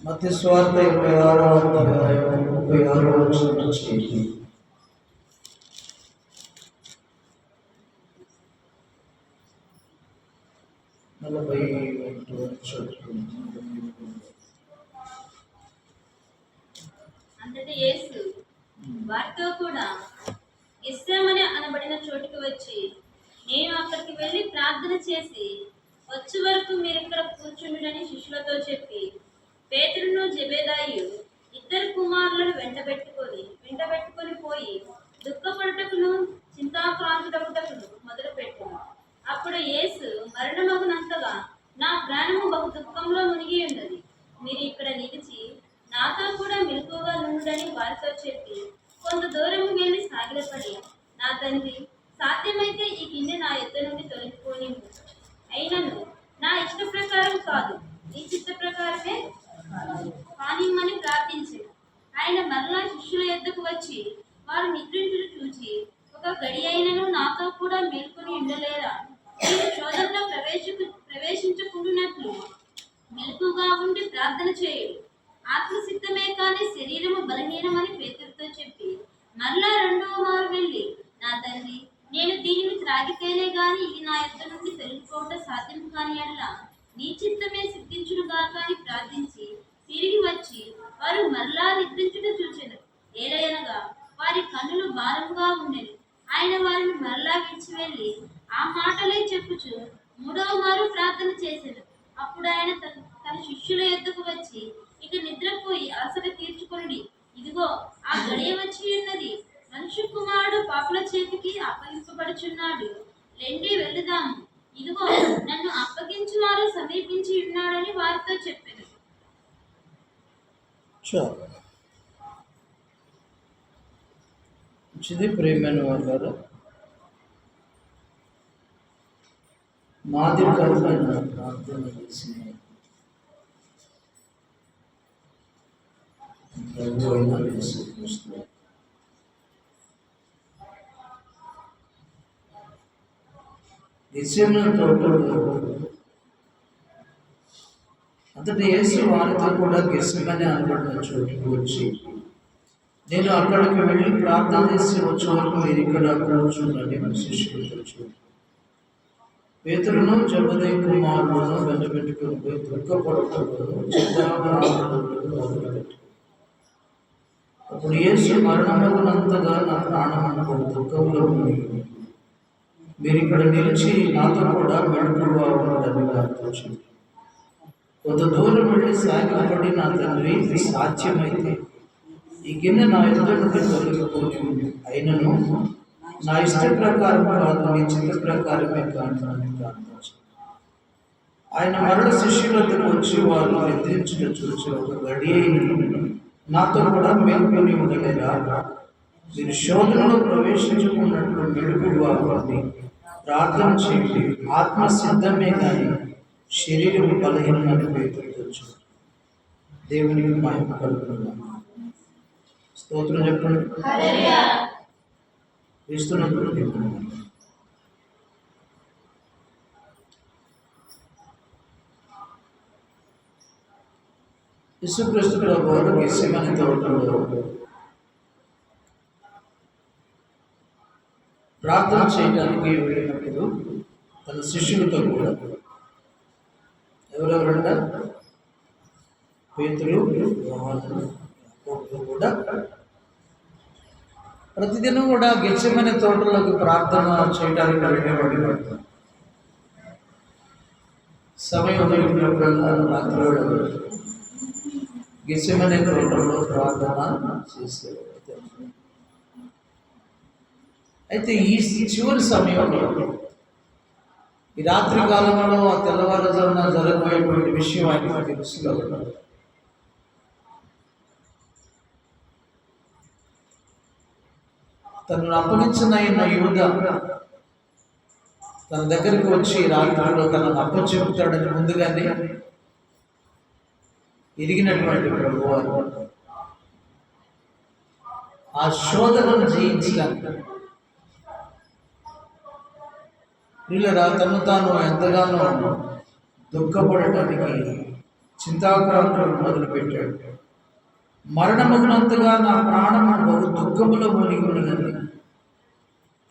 మత్తి స్వార్థ ఇరవై ఆరో అధ్యాయం ముప్పై ఆరో వచ్చిన నుంచి నలభై ఒకటి అంతటి యేసు వారితో కూడా ఇస్సామని అనబడిన చోటుకు వచ్చి నేను అక్కడికి వెళ్ళి ప్రార్థన చేసి వచ్చే వరకు మీరు ఇక్కడ కూర్చుండని శిష్యులతో చెప్పి పేతురును జబేదాయు ఇద్దరు కుమారులను వెంటబెట్టుకొని వెంటబెట్టుకొని పోయి దుఃఖపడుటకును చింతాక్రాంతుడకుటకును మొదలుపెట్టాను. అప్పుడు యేసు మరణమగునంతగా నా ప్రాణము బహు దుఃఖంలో మునిగి ఉన్నది మీరు ఇక్కడ నిలిచి నాతో కూడా మెలకుగా నుండని వారితో చెప్పి కొంత దూరం వెళ్ళి సాగిలపడి నా తండ్రి సాధ్యమైతే ఈ గిన్నె నా ఎద్ద నుండి తొలగిపోని అయినను నా ఇష్ట ప్రకారం కాదు నీ చిత్త ప్రకారమే కానిమ్మని ప్రార్థించాడు ఆయన మరలా శిష్యుల యొద్దకు వచ్చి వారు నిద్రించుడు చూచి ఒక గడి అయినను నాతో కూడా మేల్కొని ఉండలేరా? మీరు శోధనలో ప్రవేశకు ప్రవేశించకుండానట్లు మెలకుగా ఉండి ప్రార్థన చేయుడు ఆత్మసిద్ధమే కానీ శరీరము బలహీనమని పేతులతో చెప్పి మరలా రెండవ మారు వెళ్ళి నా తండ్రి నేను దీనిని త్రాగితేనే గాని ఇది నా యొక్క నుండి తెలుసుకోవటం సాధ్యం కాని అట్లా నీ చిత్తమే సిద్ధించునుగా అని ప్రార్థించి తిరిగి వచ్చి వారు మరలా నిద్రించుట చూచెను. ఏలయనగా వారి కన్నులు భారంగా ఉండెను. ఆయన వారిని మరలా విడిచి వెళ్ళి ఆ మాటలే చెప్పుచు మూడవ మారు ప్రార్థన చేశాను అప్పుడు ఆయన తన తన శిష్యుల యొద్దకు వచ్చి ఇక నిద్రపోయి అలసట తీర్చుకొనుడి ఇదిగో ఆ గడియ వచ్చి ఉన్నది మనుష్య కుమారుడు పాపుల చేతికి అప్పగింపబడుచున్నాడు లెండి వెళుదాము ఇదిగో నన్ను అప్పగించు వారు సమీపించి ఉన్నాడని వారితో చెప్పాను చాలు మంచిది ప్రేమైన వాళ్ళారు మాదిరికరమైన ప్రార్థన చేసి ప్రభు అయిన యేసుక్రీస్తు. నిత్యమైన తోటలో అంతటి యేసు వారితో కూడా గిసమని అనబడిన చోటుకు వచ్చి నేను అక్కడికి వెళ్ళి ప్రార్థన చేసి వచ్చే వరకు మీరు ఇక్కడ కూర్చుండండి మన శిష్యులతో చూడు పేతురును జబదై కుమారులను వెంటబెట్టుకుని పోయి దుఃఖపడకూడదు మొదలుపెట్టు అప్పుడు యేసు మరణమగునంతగా నా ప్రాణం అనుకో దుఃఖంలో ఉంది. మీరు ఇక్కడ నిలిచి నాతో కూడా మెడుకుగా ఉండని వారితో కొంత దూరం వెళ్ళి సాగిలపడి నా తండ్రి సాధ్యమైతే ఈ గిన్నె నా ఎదుట నుండి తొలగిపోయి ఉంది. అయినను నా ఇష్ట ప్రకారం కాదు నీ చిత్త ప్రకారమే కాదు ప్రార్థించు ఆయన మరణ శిష్యులతో వచ్చి వారు నిద్రించిన చూసి ఒక గడి అయిన నాతో కూడా మేల్కొని ఉండలేరా? మీరు శోధనలో ప్రవేశించుకున్నట్లు మెలుగుగా ప్రార్థన చేయండి. ఆత్మ సిద్ధమే కానీ శరీరం బలహీనమని పేరు దేవునికి మహిమ కలుగుతున్నాం స్తోత్రం చెప్పండి. ఇస్తున్నప్పుడు చెప్పండి. యేసుక్రీస్తు ప్రభు వారు గెస్సెమని తోటలో ప్రార్థన చేయడానికి వెళ్ళినప్పుడు తన శిష్యులతో కూడా ఎవరెవరంట పేతులు యోహాను, యాకోబులు కూడా ప్రతిదినం కూడా గెచ్చమనే తోటలోకి ప్రార్థన చేయడానికి వెళ్ళేవాడు సమయం దొరికినప్పుడల్లా రాత్రి వేళ గెచ్చమనే తోటలో ప్రార్థన చేసేవాడు అయితే ఈ చివరి సమయంలో ఈ రాత్రి కాలంలో ఆ తెల్లవారుజామున జరగబోయేటువంటి విషయం ఆయనకు తెలుసు తనను అప్పగించిన ఆయన యూద. తన దగ్గరికి వచ్చి రాత్రిలో తనను అప్పచెపుతాడని ముందుగానే ఎరిగినటువంటి ప్రభు ఆ శోధనను జయించడానికి వీళ్ళరా తను తాను ఎంతగానో దుఃఖపడటానికి చింతాక్రాంతులు మొదలుపెట్టాడు. మరణమగినంతగా నా ప్రాణము బహు దుఃఖములో మునిగి ఉన్నదని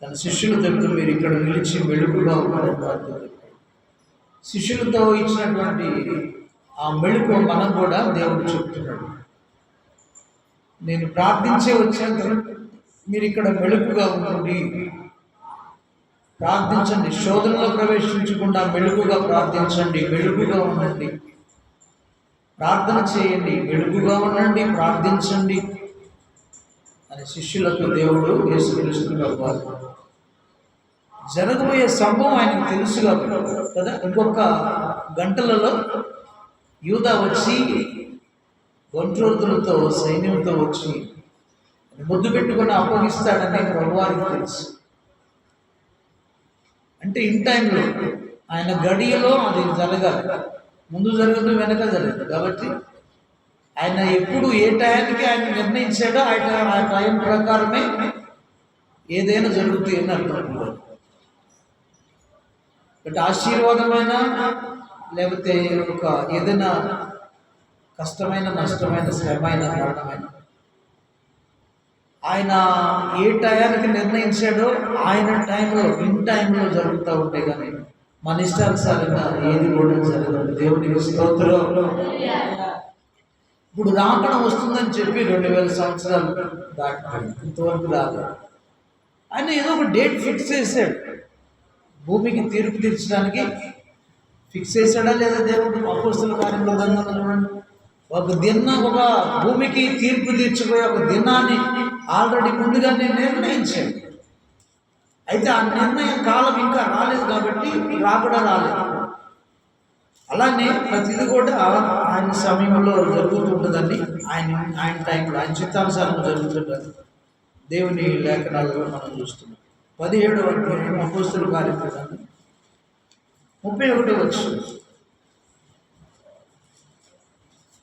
తన శిష్యుల దగ్గర మీరు ఇక్కడ నిలిచి వెలుగుగా ఉన్నారని శిష్యులతో ఇచ్చినటువంటి ఆ మెళుకు మనం కూడా దేవుడు చెప్తున్నాడు. నేను ప్రార్థించే వచ్చేంత మీరు ఇక్కడ మెళుకుగా ఉండండి. ప్రార్థించండి. శోధనలో ప్రవేశించకుండా మెలుగుగా ప్రార్థించండి. వెలుగుగా ఉండండి. ప్రార్థన చేయండి వెలుగుగా ఉండండి ప్రార్థించండి అని శిష్యులకు దేవుడు యేసుక్రీస్తుగా వారు జరగబోయే సంభవం ఆయనకు తెలుసు కాబట్టి కదా? ఇంకొక గంటలలో యూదా వచ్చి ఒంట్రోతులతో సైన్యంతో వచ్చి ముద్దు పెట్టుకుని అప్పగిస్తాడని ప్రభువారికి తెలుసు. అంటే ఇన్ టైంలో ఆయన గడియలో అది జరగాలి. ముందు జరగదు వెనక జరగదు. కాబట్టి ఆయన ఎప్పుడు ఏ టయానికి ఆయన నిర్ణయించాడో ఆయన ఆ టైం ప్రకారమే ఏదైనా జరుగుతుంది అని అర్థం బట్ ఆశీర్వాదమైన లేకపోతే ఒక ఏదైనా కష్టమైన నష్టమైన శ్రమైన కారణమైన ఆయన ఏ టయానికి నిర్ణయించాడో ఆయన టైంలో ఇన్ టైంలో జరుగుతూ ఉంటాయి కానీ మన ఇష్టానుసారంగా ఏది కూడా జరగదు. దేవునికి స్తోత్రం. ఇప్పుడు రాకడ వస్తుందని చెప్పి రెండు వేల సంవత్సరాలు దాటిపోయింది ఇంతవరకు రాదు ఆయన ఏదో ఒక డేట్ ఫిక్స్ చేశాడు. భూమికి తీర్పు తీర్చడానికి ఫిక్స్ చేశాడా లేదా దేవుడు? అపోస్తుల కార్యంలో గ్రంథంలో చూడండి. ఒక దిన ఒక భూమికి తీర్పు తీర్చిపోయే ఒక దినాన్ని ఆల్రెడీ ముందుగానే నిర్ణయించాడు. అయితే ఆ నిర్ణయం కాలం ఇంకా రాలేదు కాబట్టి రాకడా రాలేదు. అలానే ప్రతిది కూడా ఆయన సమయంలో జరుగుతుంటుందని ఆయన ఆయన టైంలో ఆయన చిత్తానుసారం జరుగుతుంటుంది దేవుని లేఖనాలలో మనం చూస్తున్నాం. పదిహేడవ అధ్యాయం అపోస్తుల కార్యక్రమం. ముప్పై ఒకటి వచ్చు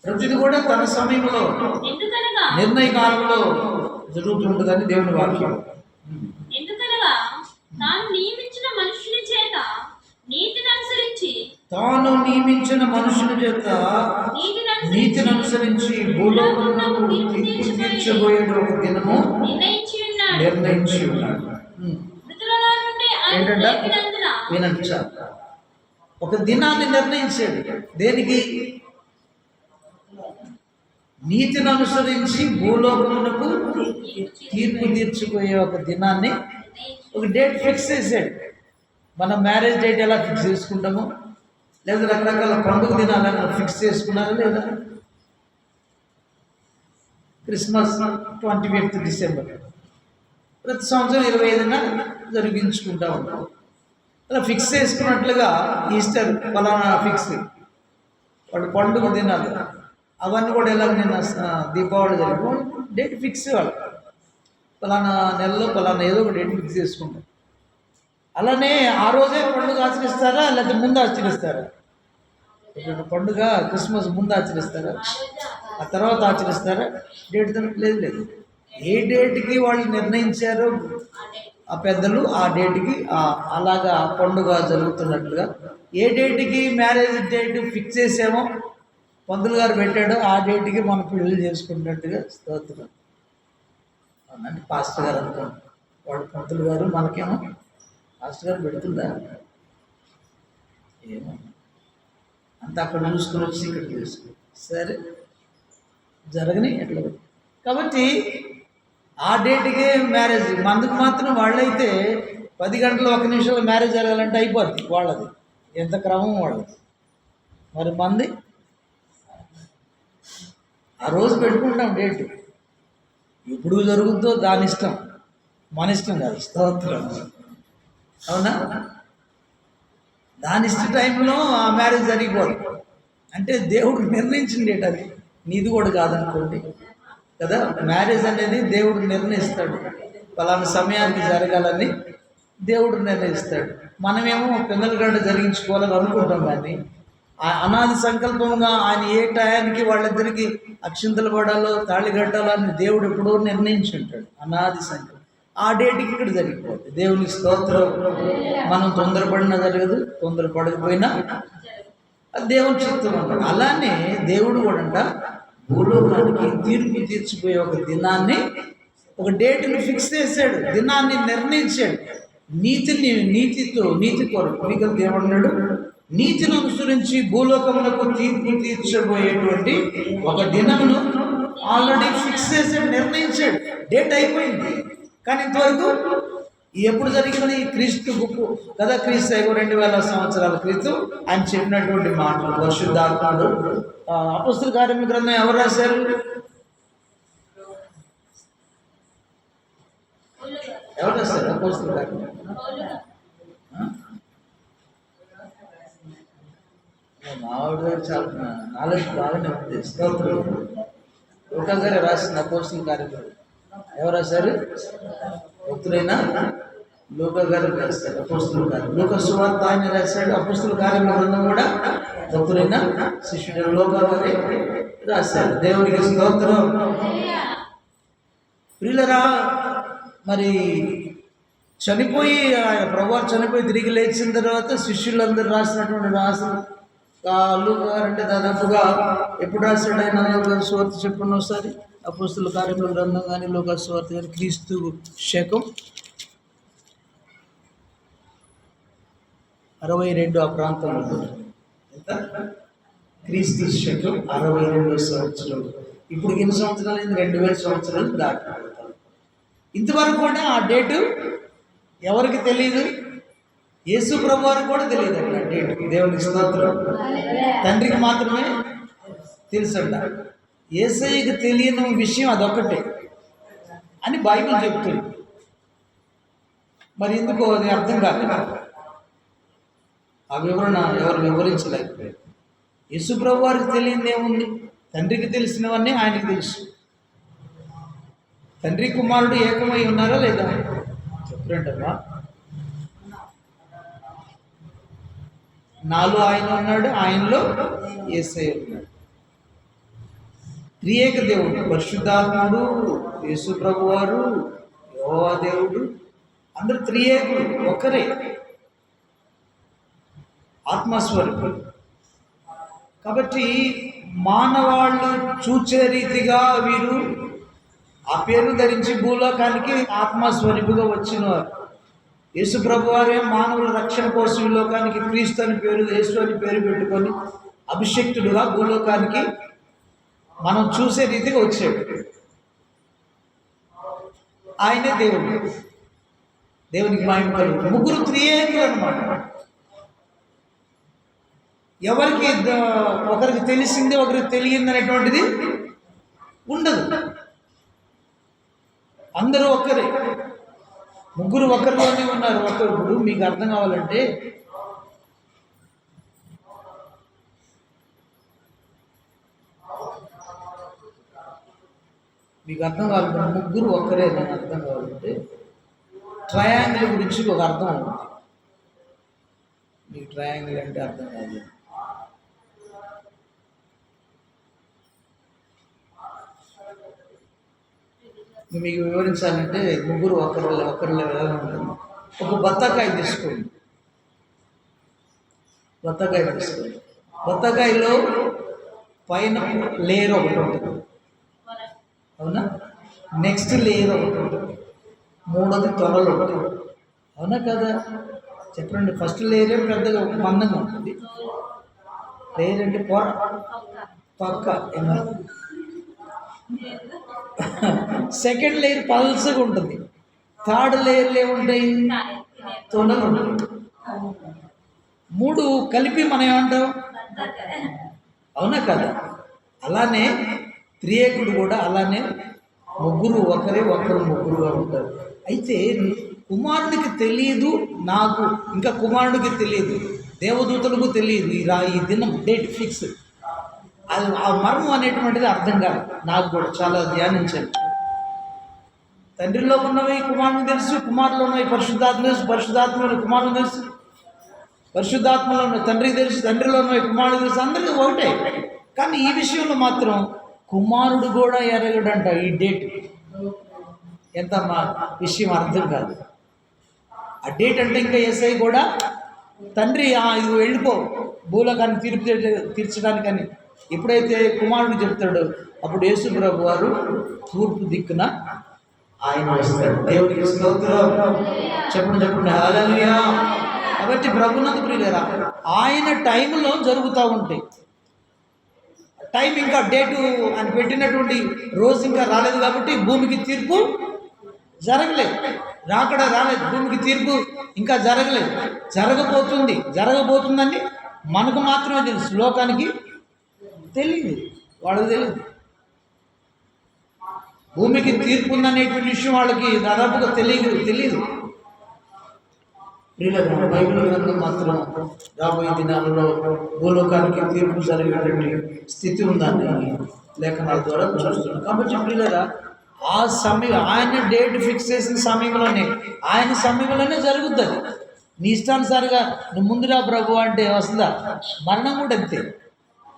ప్రతిది కూడా తన సమయంలో నిర్ణయ కాలంలో జరుగుతుంటుందని దేవుని వాక్యం. తాను నియమించిన మనుషుని చేత నీతిని అనుసరించి తాను నియమించిన మనుషుని చేత నీతిని అనుసరించి అనుసరించి భూలోకమునకు తీర్పు తీర్చబోయే ఒక దినము నిర్ణయించి ఉన్నాడు. నిర్ణయించి ఉన్నాడు. ఉమ్. మృతులలో నుండి ఆయన ఏంటంట? లేపినందున వినండి చాలు. ఒక దినాన్ని నిర్ణయించాడు దేనికి? నీతిని అనుసరించి భూలోకమునకు తీర్పు తీర్చుకునే ఒక దినాన్ని ఒక డేట్ ఫిక్స్ చేశాడు మనం మ్యారేజ్ డేట్ ఎలా ఫిక్స్ చేసుకుంటాము? లేదా రకరకాల పండుగ దినాలను ఫిక్స్ చేసుకున్నారా లేదా? క్రిస్మస్ ట్వంటీ ఫిఫ్త్ డిసెంబర్ ప్రతి సంవత్సరం ఇరవై ఐదున జరిగించుకుంటా ఉంటాం. అలా ఫిక్స్ చేసుకున్నట్లుగా ఈస్టర్ ఫలానా ఫిక్స్ వాడు పండుగ దినాలు. అవన్నీ కూడా ఎలా నిన్న దీపావళి జరిపి డేట్ ఫిక్స్ వాళ్ళు ఫలానా నెలలో ఫలానా ఏదో ఒక డేట్ ఫిక్స్ చేసుకుంటాం. అలానే ఆ రోజే పండుగ ఆచరిస్తారా? లేకపోతే ముందు ఆచరిస్తారా? ఇప్పుడు పండుగ క్రిస్మస్ ముందు ఆచరిస్తారా? ఆ తర్వాత ఆచరిస్తారా? డేట్ దానికి లేదు లేదు. ఏ డేట్కి వాళ్ళు నిర్ణయించారో ఆ పెద్దలు ఆ డేట్కి అలాగా ఆ పండుగ జరుగుతున్నట్లుగా ఏ డేట్కి మ్యారేజ్ డేట్ ఫిక్స్ చేసామో పంతులు గారు పెట్టాడో ఆ డేట్కి మనం పెళ్ళి చేసుకున్నట్టుగా స్తోత్రం. అంటే పాస్టర్ గారు అనుకోండి వాడు పంతులు గారు మనకేమో పాస్టర్ గారు పెడుతుందా? ఏమో. అంత అక్కడ చూసుకుని వచ్చి ఇక్కడ చూసుకుని సరే. జరగని ఎట్లా? కాబట్టి ఆ డేట్కే మ్యారేజ్. మందుకు మాత్రం వాళ్ళైతే పది గంటలు ఒక నిమిషంలో మ్యారేజ్ జరగాలంటే అయిపోద్ది వాళ్ళది. ఎంత క్రమం వాళ్ళది. మరి మంది? ఆ రోజు పెట్టుకుంటాం డేట్. ఎప్పుడు జరుగుతుందో దాని ఇష్టం. మన ఇష్టం కాదు స్తోత్రం. అవునా? దాని ఇష్ట టైంలో ఆ మ్యారేజ్ జరిగిపోదు. అంటే దేవుడు నిర్ణయించిన డేట్ అది. నీది కూడా కాదనుకోండి. కదా? మ్యారేజ్ అనేది దేవుడు నిర్ణయిస్తాడు. పలానా సమయానికి జరగాలని దేవుడు నిర్ణయిస్తాడు. మనమేమో పిల్లల గడ్డ జరిగించుకోవాలని అనుకుంటాం కానీ అనాది సంకల్పంగా ఆయన ఏ టయానికి వాళ్ళిద్దరికి అక్షింతలు పడాలో తాళి కట్టాలో అని దేవుడు ఎప్పుడో నిర్ణయించి ఉంటాడు అనాది సంకల్పం. ఆ డేట్కి ఇక్కడ జరిగిపోతుంది దేవుని స్తోత్రం. మనం తొందరపడినా జరగదు తొందరపడకపోయినా అది దేవుని చిత్తం అన్నాడు అలానే దేవుడు కూడా అంట భూలోకానికి తీర్పు తీర్చిపోయే ఒక దినాన్ని ఒక డేట్ని ఫిక్స్ చేశాడు. దినాన్ని నిర్ణయించాడు. నీతిని నీతితో నీతి కొరకు మీకు ఏమన్నాడు? నీతిని అనుసరించి భూలోకములకు తీర్పు తీర్చబోయేటువంటి ఒక దినమును ఆల్రెడీ ఫిక్స్ చేశాడు నిర్ణయించాడు. డేట్ అయిపోయింది. కానీ ఇంతవరకు ఎప్పుడు జరిగిన క్రీస్తు గుప్పు కదా క్రీస్తు అయ్యో రెండు వేల సంవత్సరాల క్రితం ఆయన చెప్పినటువంటి మాటలు పరిశుద్ధాత్ముడు. అపస్తుల కార్యం గ్రంథం ఎవరు రాశారు? ఎవరు రాశారు? అపస్తుల కార్యం పౌలు గారు. మావిడ చాలా నాలెడ్జ్ బాగానే ఉంది స్తోత్రం. ఒక గారు రాసిన పోస్టింగ్ కార్యక్రమం. ఎవరు రాశారు? భక్తులైనా లోక గారు రాశారు అపుస్తుల కార్యం. లోక సువార్త ఆయన రాశాడు. అపుస్తుల కార్యం గ్రంథం కూడా భక్తులైన శిష్యుడు లోక గారి రాశారు దేవునికి స్తోత్రం. ప్రియులరా మరి చనిపోయి ఆయన ప్రభు చనిపోయి తిరిగి లేచిన తర్వాత శిష్యులందరూ రాసినటువంటి రాసిన అంటే దాదాపుగా ఎప్పుడు రాశాడు ఆయన స్వార్థ చెప్పండి ఒకసారి అపుస్తుల కార్యక్రమ గ్రంథం కానీ లోక స్వార్థ కానీ క్రీస్తు శకం అరవై రెండు ఆ ప్రాంతంలో. ఉంటుంది. ఎంత? క్రీస్తు శకం అరవై రెండు సంవత్సరం. ఇప్పుడు ఎన్ని సంవత్సరాలు అయింది? రెండు వేల సంవత్సరాలు దాటి. ఇంతవరకు కూడా ఆ డేటు ఎవరికి తెలియదు యేసు ప్రభు వారికి కూడా తెలియదు అక్కడ డేట్. దేవునికి స్తోత్రం. తండ్రికి మాత్రమే తెలుసంట. ఏసైకి తెలియని విషయం అదొక్కటే అని బైబిల్ చెప్తుంది. మరి ఎందుకో అది అర్థం కాదు ఆ వివరణ ఎవరు వివరించలేకపోయారు. యేసు ప్రభు వారికి తెలియని ఏముంది? తండ్రికి తెలిసినవన్నీ ఆయనకి తెలుసు. తండ్రి కుమారుడు ఏకమై ఉన్నారా లేదా? చెప్పరంటమ్మా నాలో ఆయన ఉన్నాడు ఆయనలో ఏసై ఉన్నాడు. త్రియేక దేవుడు పరిశుద్ధాత్ముడు యేసు ప్రభు వారు యోవా దేవుడు అందరు త్రియేకుడు ఒకరే ఆత్మస్వరూపుడు కాబట్టి మానవాళ్ళు చూచే రీతిగా వీరు ఆ పేరు ధరించి భూలోకానికి ఆత్మస్వరూపుగా వచ్చినవారు యేసు ప్రభు వారే మానవుల రక్షణ కోసం ఈ లోకానికి క్రీస్తు అని పేరు యేసు అని పేరు పెట్టుకొని అభిషక్తుడుగా భూలోకానికి మనం చూసే రీతిగా వచ్చాడు. ఆయనే దేవుడు. దేవునికి మాయం కలుగుతుంది ముగ్గురు త్రియేకులు అనమాట ఎవరికి ఒకరికి తెలిసింది ఒకరికి తెలియంది అనేటువంటిది ఉండదు. అందరూ ఒక్కరే. ముగ్గురు ఒకరిలోనే ఉన్నారు. ఒకరు ఇప్పుడు మీకు అర్థం కావాలంటే మీకు అర్థం కావాలంటే ముగ్గురు ఒక్కరే నేను అర్థం కావాలంటే ట్రయాంగిల్ గురించి ఒక అర్థం ఉంది. మీకు ట్రయాంగిల్ అంటే అర్థం కాదు. మీకు వివరించాలంటే ముగ్గురు ఒకరి ఒకరిలో ఎలా ఉంటుంది ఒక బత్తాకాయ తీసుకోండి బత్తాకాయ తీసుకోండి బత్తాకాయలో పైన లేయర్ ఒకటి ఉంటుంది. అవునా? నెక్స్ట్ లేయర్ ఒకటి ఉంటుంది. మూడోది తొరలు ఒకటి అవునా కదా? చెప్పండి ఫస్ట్ లేయర్ పెద్దగా మందంగా ఉంటుంది? లేయర్ అంటే పొర? పక్క. ఏమన్నా సెకండ్ లేయర్ పల్స్గా ఉంటుంది. థర్డ్ లేయర్లు ఏముంటాయి? తొనలు మూడు కలిపి మనం ఏమంటాం? అవునా కదా? అలానే త్రియేకుడు కూడా అలానే ముగ్గురు ఒకరే ఒకరు ముగ్గురుగా ఉంటారు. అయితే కుమారుడికి తెలియదు నాకు ఇంకా కుమారుడికి తెలియదు దేవదూతలకు తెలియదు. ఈ రా ఈ దినం డేట్ ఫిక్స్ అది ఆ మర్మం అనేటువంటిది అర్థం కాదు. నాకు కూడా చాలా ధ్యానించాను తండ్రిలో ఉన్నవి కుమారుని తెలుసు కుమారులో ఉన్నవి పరిశుద్ధాత్మ తెలుసు పరిశుద్ధాత్మలో కుమారుని తెలుసు. పరిశుద్ధాత్మలో ఉన్న తండ్రికి తెలుసు తండ్రిలో ఉన్నవి కుమారుడు తెలుసు అందరికీ ఒకటే. కానీ ఈ విషయంలో మాత్రం కుమారుడు కూడా ఎరగడంట ఈ డేట్. ఎంత మా విషయం అర్థం కాదు. ఆ డేట్ అంటే ఇంకా ఎస్ఐ కూడా తండ్రి ఇది వెళ్ళిపో భూలోకాన్ని తీర్పు తీర్చడానికని. ఎప్పుడైతే కుమారుడు చెప్తాడో అప్పుడు యేసు ప్రభు వారు తూర్పు దిక్కున ఆయన వస్తాడు దేవుడికి స్తోత్రం. చెప్పండి చెప్పండి. హల్లెలూయా. కాబట్టి ప్రభునందు ప్రియులేరా ఆయన టైంలో జరుగుతూ ఉంటాయి టైం ఇంకా డేటు అని పెట్టినటువంటి రోజు ఇంకా రాలేదు కాబట్టి భూమికి తీర్పు జరగలేదు. రాకడ రాలేదు. భూమికి తీర్పు ఇంకా జరగలేదు. జరగబోతుంది. జరగబోతుందని మనకు మాత్రమే తెలుసు. లోకానికి తెలియదు వాళ్ళకి తెలియదు భూమికి తీర్పు ఉందనేటువంటి విషయం వాళ్ళకి దాదాపుగా తెలియదు తెలియదు ప్రియులరా, బైబిల్ గ్రంథం మాత్రం రాబోయే దినాలలో భూలోకానికి తీర్పు జరిగేటువంటి స్థితి ఉందని లేఖనాల ద్వారా చూస్తున్నాం. కాబట్టి ప్రియులరా ఆ సమయం ఆయన డేట్ ఫిక్స్ చేసిన సమయంలోనే ఆయన సమయంలోనే జరుగుతుంది. నీ ఇష్టానుసారిగా నువ్వు ముందురా ప్రభు అంటే వస్తుందా? మరణం కూడా అంతే.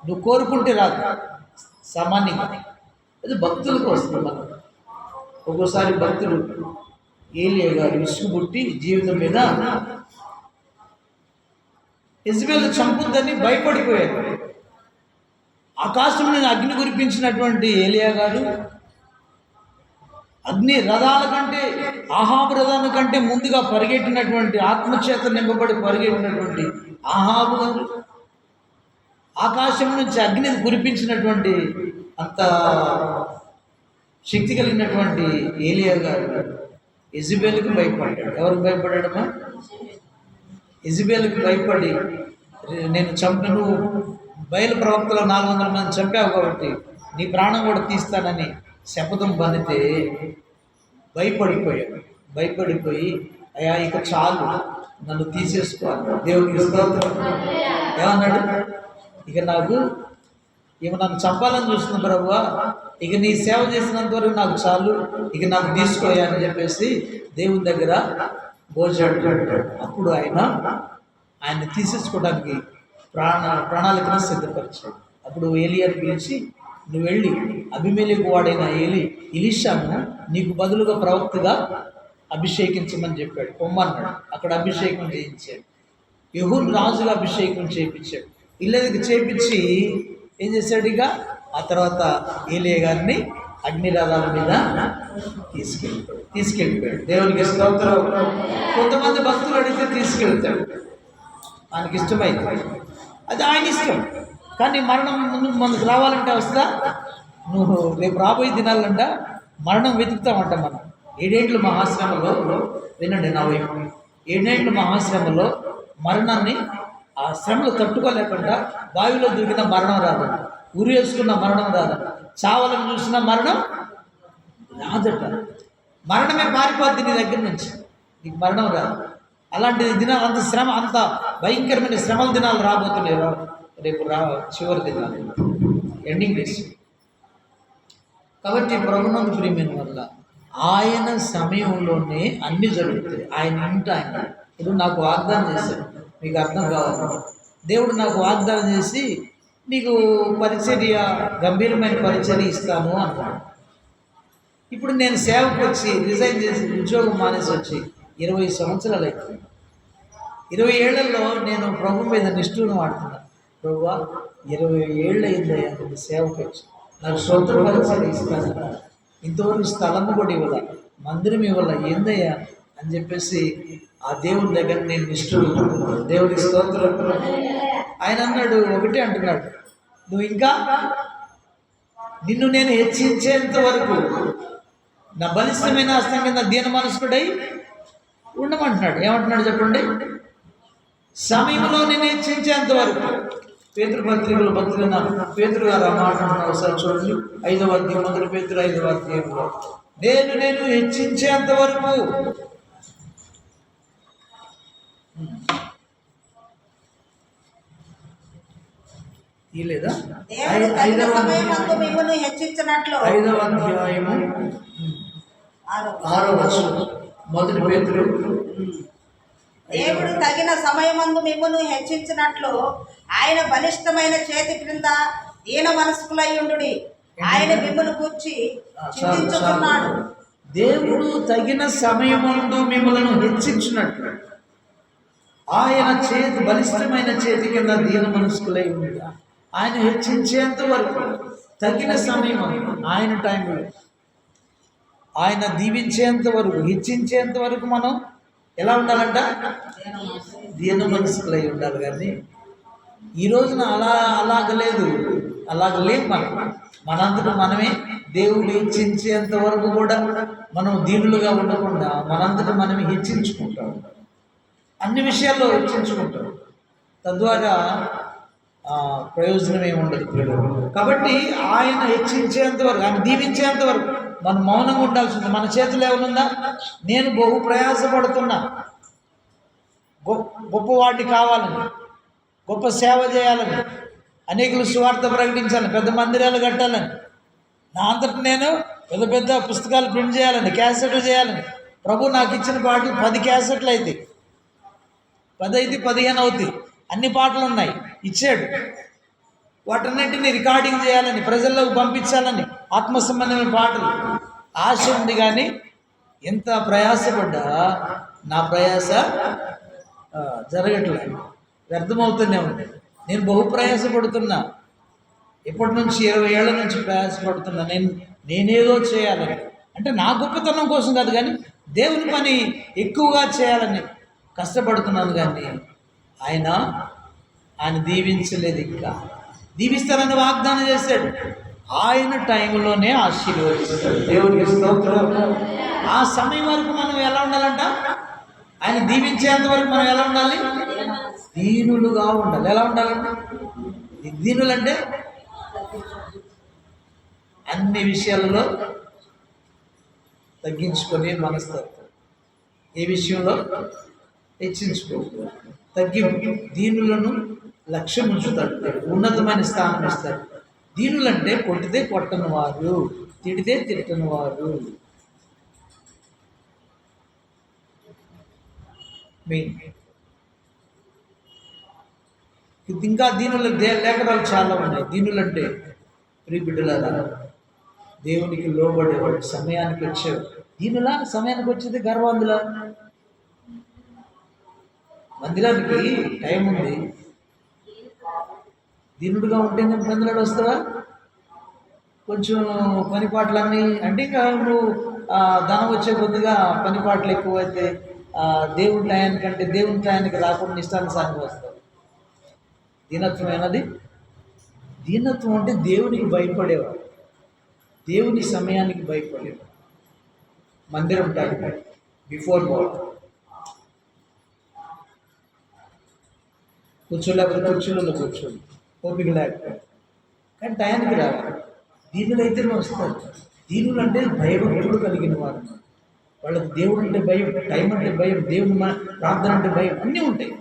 నువ్వు కోరుకుంటే రాదు. సామాన్యంగా. అది భక్తులకు వస్తుంది మనం ఒక్కోసారి భక్తులు ఏలియా గారు విసుగుబుట్టి జీవితం మీద ఇజ్రాయల్ చంపుద్దని భయపడిపోయారు. ఆకాశం మీద అగ్ని కురిపించినటువంటి ఏలియా గారు అగ్ని రథాల కంటే ఆహాబు రథాల కంటే ముందుగా పరిగెట్టినటువంటి ఆత్మచేత నింపబడి పరిగెట్టినటువంటి ఆహాబు గారు ఆకాశం నుంచి అగ్నిని కురిపించినటువంటి అంత శక్తి కలిగినటువంటి ఏలియా గారు ఎజిబేల్కి భయపడ్డాడు. ఎవరికి భయపడ్డాడమ్మా? ఎజిబేల్కి భయపడి నేను చంపను బయలు ప్రవక్తలో నాలుగు వందల మంది చంపావు కాబట్టి నీ ప్రాణం కూడా తీస్తానని శపథం పనితే భయపడిపోయాడు. భయపడిపోయి అయ్యా ఇక చాలు నన్ను తీసేసుకోవాలి దేవుడికి స్తోత్రం. ఏమన్నాడు? ఇక నాకు ఇక నన్ను చంపాలని చూస్తున్న ప్రభు. ఇక నీ సేవ చేసినంత వరకు నాకు చాలు. ఇక నాకు తీసుకోయా అని చెప్పేసి దేవుని దగ్గర భోజనాడు అప్పుడు ఆయన ఆయన్ని తీసేసుకోవడానికి ప్రాణ ప్రణాళికను సిద్ధపరిచాడు. అప్పుడు ఏలియాని పిలిచి నువ్వు వెళ్ళి అభిమేలకు వాడైన ఏలి ఇలిషాను నీకు బదులుగా ప్రవక్తగా అభిషేకించమని చెప్పాడు. పొమ్మన్నాడు అక్కడ అభిషేకం చేయించాడు. యహూన్ రాజుగా అభిషేకం చేయించాడు. ఇల్లదికి చేపించి ఏం చేశాడు ఇక? ఆ తర్వాత ఏలియా గారిని అగ్నిరాధాల మీద తీసుకెళ్ళిపోయాడు. తీసుకెళ్ళిపోయాడు. దేవునికి స్తోత్రం. కొంతమంది భక్తులు అడిగితే తీసుకెళ్తాడు. ఆయనకి ఇష్టమైతే అది ఆయన ఇష్టం. కానీ మరణం ముందు మనకు రావాలంటే వస్తా నువ్వు రేపు రాబోయే దినాలంట మరణం వెతుకుతామంట మనం. ఏడేండ్ల మహాశ్రమలో వినండి నా వైపు. ఏడేండ్ల మహాశ్రమలో మరణాన్ని ఆ శ్రమలు తట్టుకోలేకుండా బావిలో దూకిన మరణం రాదంట ఉరి వేసుకున్న మరణం రాదంట చావలను చూసిన మరణం రాదట. మరణమే పారిపోద్ది నీ దగ్గర నుంచి. నీకు మరణం రాదు. అలాంటి దినాలు అంత శ్రమ అంత భయంకరమైన శ్రమల దినాలు రాబోతున్నాయి రేపు రా చివరి దినాలు. ఎండింగ్ డేస్ కాబట్టి ప్రభునందు ప్రియమైన వల్ల ఆయన సమయంలోనే అన్ని జరుగుతాయి. ఆయన ఇంట ఆయన. ఇప్పుడు నాకు వాగ్దానం చేశాడు మీకు అర్థం కావాలి. దేవుడు నాకు వాగ్దానం చేసి నీకు పరిచర్య గంభీరమైన పరిచర్య ఇస్తాను అన్నాడు ఇప్పుడు నేను సేవకు వచ్చి రిజైన్ చేసి ఉద్యోగం మానేసి వచ్చి ఇరవై సంవత్సరాలు అయితే ఇరవై ఏళ్ళలో నేను ప్రభు మీద నిష్ఠూరం వాడుతున్నాను ప్రభువా ఇరవై ఏళ్ళు అయిందయ్యా నేను సేవకు వచ్చి. నాకు సొంత పరిచయం ఇస్తాను. ఇంతవరకు స్థలం కూడా ఇవ్వాల. మందిరం ఇవ్వాల? ఏందయ్యా? అని చెప్పేసి ఆ దేవుని దగ్గర నేను నిష్ఠూరం దేవుడికి స్తోత్రం. ఆయన అన్నాడు ఒకటే అంటున్నాడు నువ్వు ఇంకా నిన్ను నేను హెచ్చించేంత వరకు నా బలిష్టమైన హస్తం కింద దీన మనస్కుడై ఉండమంటున్నాడు. ఏమంటున్నాడు చెప్పండి? సమయంలో నేను హెచ్చించేంత వరకు. పేతృ పత్రికలు పత్రిక పేతురు గారు ఆ మాట అంటున్నారు ఒకసారి చూడండి. ఐదవ అధ్యాయం మొదటి పేతురు ఐదవ అధ్యాయంలో. నేను నేను హెచ్చించేంత వరకు తీయలేదా? ఐదవ హెచ్చించినట్లు. ఐదవ అధ్యాయము ఆరో. ఆరో వర్షం. మొదటి దేవుడు తగిన సమయమందు మిమ్మల్ని హెచ్చించినట్లు ఆయన బలిష్టమైన చేతి క్రింద దీన మనస్కులై ఉండుడి. ఆయన మిమ్మల్ని కూర్చి చింతించుతున్నాడు. దేవుడు తగిన సమయమందు మిమ్మల్ని హెచ్చించినట్లు. ఆయన చేతి బలిష్టమైన చేతి కింద దీన మనస్కులై ఉంది ఆయన హెచ్చించేంత వరకు తగిన సమయం ఆయన టైంలో ఆయన దీవించేంత వరకు హెచ్చించేంత వరకు మనం ఎలా ఉండాలంట? దీన మనస్కులై ఉండాలి కానీ ఈ రోజున అలా అలాగ లేదు. అలాగ మనం. మనంతట మనమే దేవుడు హెచ్చించేంత వరకు కూడా మనం దీనులుగా ఉండకుండా మనందరూ మనమే హెచ్చించుకుంటాం అన్ని విషయాల్లో హెచ్చించుకుంటారు తద్వారా ప్రయోజనం ఏమి ఉండదు ప్రియులు. కాబట్టి ఆయన హెచ్చించేంత వరకు ఆయన దీవించేంత వరకు మనం మౌనంగా ఉండాల్సింది మన చేతిలో ఏమనుందా? నేను బహు ప్రయాసపడుతున్నా. గొప్ప గొప్పవాడిని కావాలని గొప్ప సేవ చేయాలని అనేకులు సువార్త ప్రకటించాలని పెద్ద మందిరాలు కట్టాలని నా అంతటి నేను పెద్ద పెద్ద పుస్తకాలు ప్రింట్ చేయాలని క్యాసెట్లు చేయాలని ప్రభు నాకు ఇచ్చిన పాటలు పది క్యాసెట్లు అయితే పదైతే పదిహేను అవుతాయి అన్ని పాటలు ఉన్నాయి ఇచ్చాడు. వాటన్నిటిని రికార్డింగ్ చేయాలని ప్రజల్లోకి పంపించాలని ఆత్మ సంబంధమైన పాటలు. ఆశ ఉంది కానీ ఎంత ప్రయాసపడ్డా నా ప్రయాస జరగట్లేదు. వ్యర్థమవుతూనే ఉంది. నేను బహు ప్రయాసపడుతున్నా. ఎప్పటి నుంచి ఇరవై ఏళ్ళ నుంచి ప్రయాసపడుతున్నా. నేను నేనేదో చేయాలని. అంటే నా గొప్పతనం కోసం కాదు కానీ దేవుని పని ఎక్కువగా చేయాలని. కష్టపడుతున్నాను కానీ ఆయన ఆయన దీవించలేదు ఇంకా. దీవిస్తానని వాగ్దానం చేశాడు. ఆయన టైంలోనే ఆశీర్వదిస్తాడు. దేవుడికి స్తోత్రం. ఆ సమయం వరకు మనం ఎలా ఉండాలంట? ఆయన దీవించేంత వరకు మనం ఎలా ఉండాలి? దీనులుగా ఉండాలి. ఎలా ఉండాలంట? దీనులంటే అన్ని విషయాలలో తగ్గించుకొని మనస్తత్వం. ఏ విషయంలో? హెచ్చించుకో తగ్గింపు. దీనులను లక్ష్యం ఉంచుతాడు ఉన్నతమైన స్థానం ఇస్తాడు. దీనులంటే కొట్టితే కొట్టని వారు తిడితే తిట్టని వారు మెయిన్. ఇంకా దీనుల దే లేఖనాలు చాలా ఉన్నాయి. దీనులంటే ప్రీ బిడ్డలారా దేవునికి లోబడేవాడు సమయానికి వచ్చేవాడు. దీనిలా సమయానికి వచ్చేది గర్వందులా మందిరానికి టైం ఉంది. దీనుడుగా ఉంటే నేను మందిరాడు వస్తావా? కొంచెం పనిపాట్లన్నీ అంటే ఇంకా నువ్వు ధనం వచ్చే కొద్దిగా పని పాటలు ఎక్కువైతే దేవుని టయానికంటే దేవుని టయానికి రాకుండా ఇష్టానుసారంగా వస్తావు. దీనత్వం ఏనది దీనత్వం అంటే దేవునికి భయపడేవాడు. దేవుని సమయానికి భయపడేవాడు. మందిరం టైం బిఫోర్ గాడ్ కూర్చోలేకపోతే కూర్చోలో కూర్చోండి ఓపిక లేకపోతే. కానీ టయానికి రావాలి. దీనులు అయితే వస్తారు. దీనులు అంటే భయభక్తులు కలిగిన వారు. వాళ్ళకి దేవుడు అంటే భయం టైం అంటే భయం దేవుడు మా ప్రార్థన అంటే భయం అన్నీ ఉంటాయి.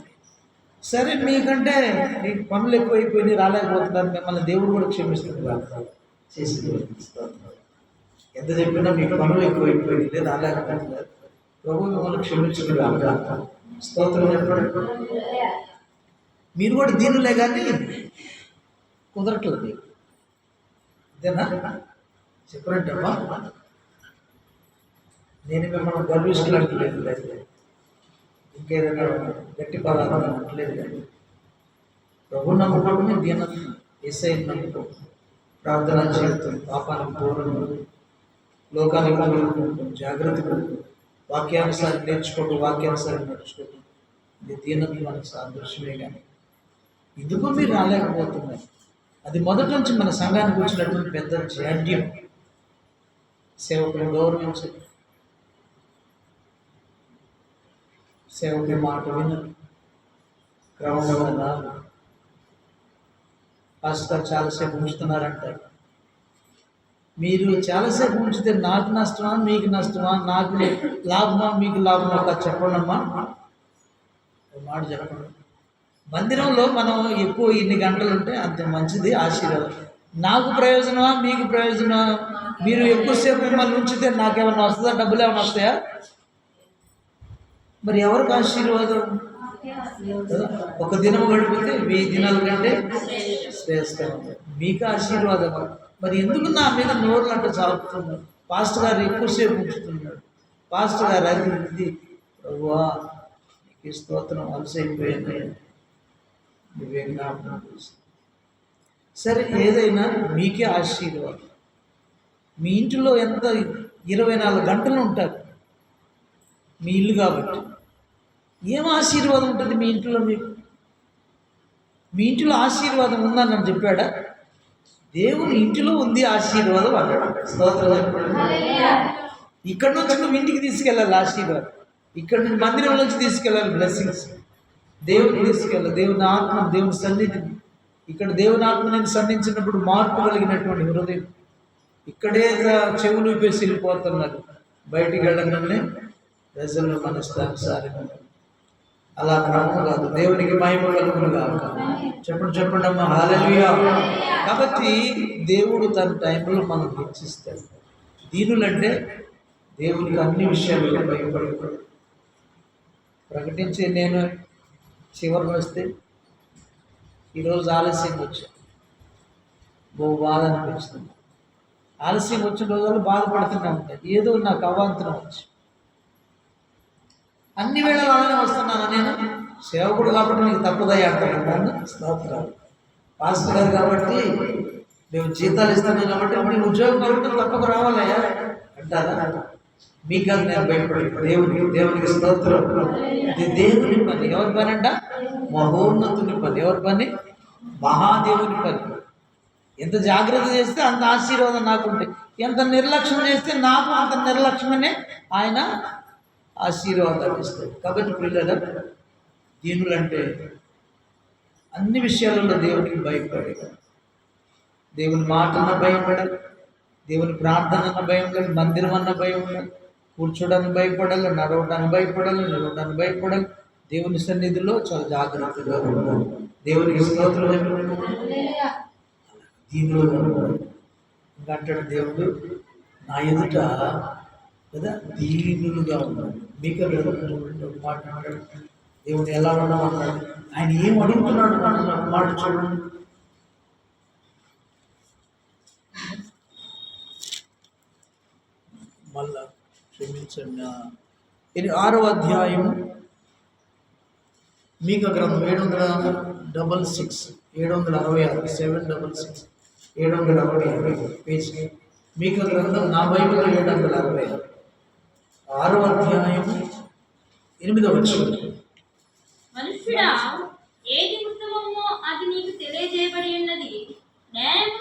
సరే మీకంటే మీకు పనులు ఎక్కువైపోయి రాలేకపోతున్నారు మిమ్మల్ని దేవుడు కూడా క్షమిస్తుంది కాదు. చేసి ఎంత చెప్పినా మీకు పనులు ఎక్కువైపోయింది రాలేకపోతున్నారు. ప్రభు మిమ్మల్ని క్షమించడు కాక స్తోత్రం చెప్పండి. మీరు కూడా దీనిలే కానీ కుదరట్లేదు. ఇదేనా? చెప్పరండి అమ్మా. నేను మిమ్మల్ని గర్విష్ఠులు అంటలేదు లేదు ఇంకేదైనా గట్టి పదార్థం అనట్లేదు కానీ. ప్రభు నమ్ముకోవడమే దీన ఎస్ఐ నమ్ముకోవడం ప్రార్థన జీవితం పాపానికి దూరం లోకానికి దూరం జాగ్రత్త పడడం, వాక్యానుసారం నేర్చుకోవడం వాక్యానుసారం నడుచుకోవడం ఇది దీనత్వానికి సాదృశ్యమే కానీ. ఎందుకు మీరు రాలేకపోతున్నారు. అది మొదటి నుంచి మన సంఘానికి వచ్చినటువంటి పెద్ద జాడ్యం సేవకులు గౌరవించదు సేవకుని మాట వినరు క్రమంగా రాదు. పాస్టర్ చాలాసేపు ఉంచుతున్నారంటారు. మీరు చాలాసేపు ఉంచితే నాకు నష్టమా మీకు నష్టమా నాకు లాభమా మీకు లాభమా కాదు చెప్పండమ్మా. ఒక మాట చెప్పండి. మందిరంలో మనం ఎక్కువ ఇన్ని గంటలు ఉంటే అంత మంచిది ఆశీర్వాదం. నాకు ప్రయోజనమా? మీకు ప్రయోజనమా? మీరు ఎక్కువసేపు మిమ్మల్ని ఉంచితే నాకేమైనా వస్తుందా? డబ్బులు ఏమైనా వస్తాయా? మరి ఎవరికి ఆశీర్వాదం? ఒక దినం గడిపితే వెయ్యి దినాల కంటే శ్రేష్టం. మీకు ఆశీర్వాదం మరి ఎందుకు నా మీద నోరులు అంటే చాపుతున్నారు? పాస్టర్ గారు ఎక్కువసేపు ఉంచుతున్నాడు పాస్టర్ గారు అది ఇది. ప్రభువా నీకు స్తోత్రం అలసైపోయింది. సరే ఏదైనా మీకే ఆశీర్వాదం. మీ ఇంటిలో ఎంత ఇరవై నాలుగు గంటలు ఉంటారు? మీ ఇల్లు కాబట్టి. ఏం ఆశీర్వాదం ఉంటుంది మీ ఇంట్లో మీకు? మీ ఇంటిలో ఆశీర్వాదం ఉందని నన్ను చెప్పాడా? దేవుని ఇంటిలో ఉంది ఆశీర్వాదం అన్నాడు. స్తోత్రం. ఇక్కడ నుంచి నువ్వు ఇంటికి తీసుకెళ్ళాలి ఆశీర్వాదం. ఇక్కడ నుంచి మందిరం నుంచి తీసుకెళ్ళాలి బ్లెస్సింగ్స్ దేవుని తీసుకెళ్ళ దేవుని ఆత్మ దేవుని సన్నిధి. ఇక్కడ దేవుని ఆత్మ నేను సన్నిధించినప్పుడు మార్పు కలిగినటువంటి హృదయం. ఇక్కడే చెవులు విప్పేసి వెళ్ళిపోతున్నారు. బయటికి వెళ్ళగానే ప్రజలు మనస్తానుసారంగా అలా క్రమం కాదు. దేవునికి మహిమ కలుగును కాక చెప్పండి చెప్పండి అమ్మ. హాలలుయా కాబట్టి దేవుడు తన టైంలో మనం హెచ్చిస్తాడు దీనులంటే దేవునికి అన్ని విషయాలు భయపడకూడదు ప్రకటించి నేను చివరికి వస్తే ఈరోజు ఆలస్యం వచ్చాను బహు బాధ అనిపిస్తుంది. ఆలస్యం వచ్చిన రోజులు బాధపడుతూనే ఉంటాయి ఏదో నాకు అవాంతరం వచ్చి. అన్ని వేళలు అలానే వస్తున్నాను నేను? సేవకుడు కాబట్టి నీకు తప్పుదయ్య అంటాడు. నన్ను స్తోత్రాలు. పాస్టర్ గారు కాబట్టి మేము జీతాలు ఇస్తాను కాబట్టి ఇప్పుడు ఉద్యోగం కాబట్టి తప్పకు రావాలయ్యా అంటారా? మీకు కాదు నేను భయపడి దేవుని దేవునికి స్తోత్రం. దేవుని పని. ఎవరి పని అంట? మహోన్నతుని పని. ఎవరి పని? మహాదేవుని పని. ఎంత జాగ్రత్త చేస్తే అంత ఆశీర్వాదం నాకుంటే ఎంత నిర్లక్ష్యం చేస్తే నాకు అంత నిర్లక్ష్యమనే ఆయన ఆశీర్వాదాలు ఇస్తాడు. కాబట్టి పిల్లల దీనులంటే అన్ని విషయాలలో దేవునికి భయపడే. దేవుని మాటన్న భయపడాలి దేవుని ప్రార్థన అన్న భయం లేదు మందిరం అన్న భయం ఉండాలి కూర్చోడానికి భయపడాలి నడవడానికి భయపడాలి నిలవడానికి భయపడాలి. దేవుని సన్నిధిలో చాలా జాగ్రత్తగా ఉండాలి. దేవునికి స్తోత్రం దీనిలో ఇంకా అంటాడు దేవుడు నా ఎదుట కదా దీనులుగా ఉన్నాడు. మీకు అక్కడ మాట అన్నాడు. దేవుడు ఎలా ఉండమన్నాడు ఆయన ఏం అడుగుతున్నాడు అన్నాడు? మాట చూడండి. మళ్ళా క్షమించండి. ఇది ఆరవ అధ్యాయం. మీకు గ్రంథం ఏడు వందల డబల్ సిక్స్ ఏడు వందల అరవై ఆరు సెవెన్ డబల్ సిక్స్ ఏడు వందల అరవై ఆరు పేజ్ మీకు గ్రంథం నా బైబిల్ ఏడు వందల అరవై ఆరు. ఆరవ అధ్యాయం ఎనిమిదవ వచ్చింది మనుష్యుడా ఏది ఉత్తమమో అది నీకు తెలియజేయబడి ఉన్నది. న్యాయము